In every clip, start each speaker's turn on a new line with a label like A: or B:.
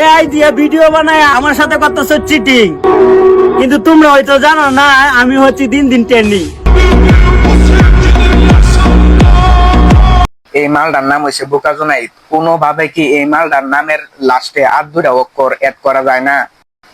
A: AI দিয়ে video বানায় আমার সাথে করতেছো চিটিং কিন্তু তোমরা হয়তো জানো না, আমি হচ্ছি দিন দিন ট্রেন্ডিং
B: এই মালটার নাম হয়েছে কি এই মালটার নামের লাস্টে আর দুটা অক্ষর অ্যাড করা যায় না?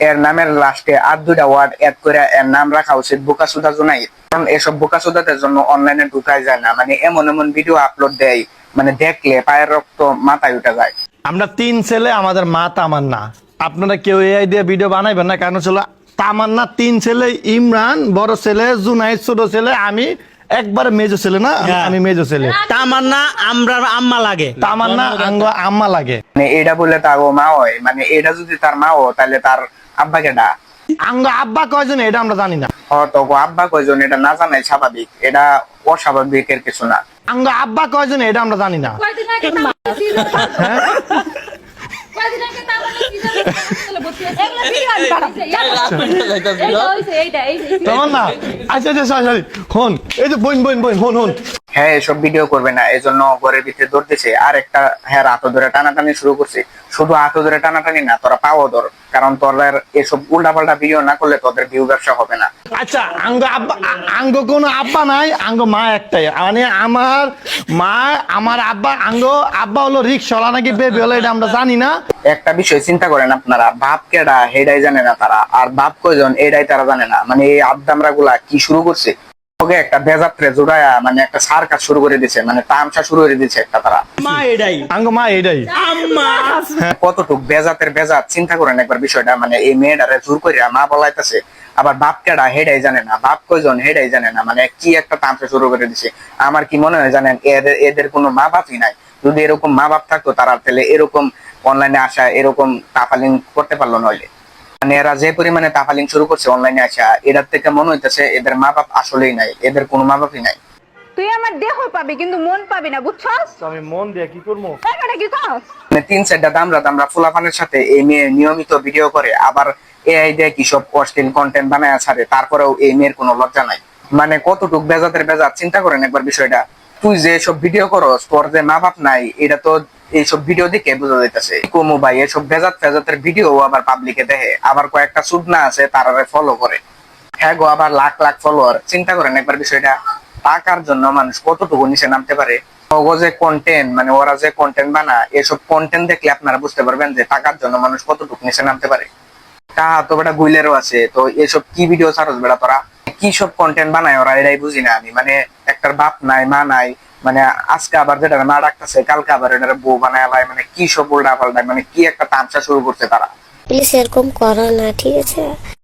B: এর নামের লাস্টে আর দুটা ওয়ার্ড অ্যাড করে এর নাম রাখা উচিত বোকাসুদা জোনাইট কারণ এসব বোকাসুদাদের জন্য অনলাইনে ঢুকাই যায় না। মানে এমন এমন ভিডিও আপলোড দেয় মানে দেখলে পায়ের রক্ত মাথায় উঠে যায়।
C: আমরা তিন ছেলে আমাদের মা তামান্না। আপনারা কেউ এআই দিয়ে ভিডিও বানাইবেন না কারণ ছিল তামান্না তিন ছেলে ইমরান বড় ছেলে জুনাইদ ছোট ছেলে আমি একবার মেজো ছেলে না
A: হ্যাঁ।
C: আমি মেজো ছেলে।
A: তামান্না আমরা আম্মা লাগে।
C: তামান্না আঙ্গ আম্মা লাগে।
B: মানে এটা বলে তার মা হয় মানে এটা যদি তার মা হয় তাহলে তার আব্বাকে ডা
C: আঙ্গ আব্বা কয়জন এটা আমরা জানি না।
B: গো আব্বা কয়জন এটা না জানাই স্বাভাবিক এটা অস্বাভাবিকের কিছু না।
C: আঙ্গ আব্বা কয়জন এটা আমরা জানি না।
D: কয়দিন আগে তামান্না season কয়দিন আগে তামান্না season এগুলো ভিডিও আমি বানাচ্ছি। এইটা হইছে, এইটা, এই যে-
C: তামান্না আচ্ছা আচ্ছা সরি হন এই যে বোন বোন বোন হন হন।
B: হ্যাঁ এসব ভিডিও করবে না। এই জন্য ঘরের ভিতরে দৌড়তেছে আর একটা হ্যাঁ হাতো ধরে টানাটানি শুরু করছে। শুধু হাতো ধরে টানাটানি না তোরা পাও ধর। কারণ তোদের এসব উল্টাপাল্টা ভিডিও না করলে তোদের ভিউ ব্যবসা হবে না।
C: আচ্ছা আঙ্গ আব্বা আঙ্গ কোনো আব্বা নাই আঙ্গ মা একটাই। মানে আমার মা আমার আব্বা আঙ্গ আব্বা হলো রিক্সলা নাকি বেবি হলো এটা আমরা জানি না।
B: একটা বিষয় চিন্তা করেন আপনারা বাপ কেডা হেডাই জানে না তারা। আর বাপ কয়জন এটাই তারা জানে না। মানে এই আবদামরা গুলা কি শুরু করছে? ওকে একটা বেজাত্রে জোড়ায়া মানে একটা সার্কাস শুরু করে দিছে মানে তামসা শুরু করে দিছে একটা তারা।
A: মা এটাই
C: আঙ্গ মা এটাই
A: আম্মা।
B: কতটুক বেজাতের বেজাত চিন্তা করেন একবার বিষয়টা মানে এই মেয়েটারে জোর করে মা বলাইতেছে আবার বাপ কেডা হেডাই জানে না বাপ কয়জন হেডাই জানে না মানে কি একটা তামসা শুরু করে দিছে। আমার কি মনে হয় জানেন এদের এদের কোনো মা বাপই নাই। যদি এরকম মা বাপ থাকতো তারা তাহলে এরকম অনলাইনে আসা এরকম তাফালিং করতে পারল নইলে। মানে এরা যে পরিমাণে তাফালিং শুরু করছে অনলাইনে আসা এটার থেকে মনে হইতেছে এদের মা বাপ আসলেই নাই এদের কোনো মা বাপই নাই।
E: তুই আমার দেহ পাবি কিন্তু মন পাবি না বুঝছস?
C: আমি মন দিয়ে কি করব?
E: এই বেটা কি কস?
B: মানে তিন চারটা দামরা দামরা ফুলাফানের সাথে এই মেয়ে নিয়মিত ভিডিও করে আবার এআই দিয়ে কি সব অশ্লীল কন্টেন্ট বানায় ছাড়ে তারপরেও এই মেয়ের কোনো লজ্জা নাই। মানে কতটুক বেজাতের বেজাত চিন্তা করেন একবার বিষয়টা। তুই যে সব ভিডিও করস তোর যে মা বাপ নাই এটা তো এইসব ভিডিও দেখে বোঝা যাইতেছে। কমু ভাই এসব বেজাত ফেজাতের ভিডিও আবার পাবলিকে দেখে। আবার কয়েকটা সুদনা আছে, তারা ফলো করে। হ্যাঁ গো, আবার লাখ লাখ ফলোয়ার চিন্তা করেন একবার বিষয়টা। টাকার জন্য মানুষ কতটুকু নিচে নামতে পারে? কন্টেন্ট মানে ওরা যে কন্টেন্ট বানা এসব কন্টেন্ট দেখলে আপনারা বুঝতে পারবেন যে টাকার জন্য মানুষ কতটুকু নিচে নামতে পারে। টাকা তো বেটা গুইলেরও আছে, তো এসব কি ভিডিও ছাড়স বেটা তোরা? কি সব কন্টেন্ট বানায় ওরা, এটাই বুঝি না আমি। মানে একটার বাপ নাই, মা নাই মানে আজকে আবার যেটা না ডাকতেছে, কালকে আবার এটা বউ বানায় লাই মানে কি সব উল্টা পাল্টা মানে কি একটা তামসা শুরু করছে তারা।
F: প্লিজ এরকম করো না, ঠিক আছে?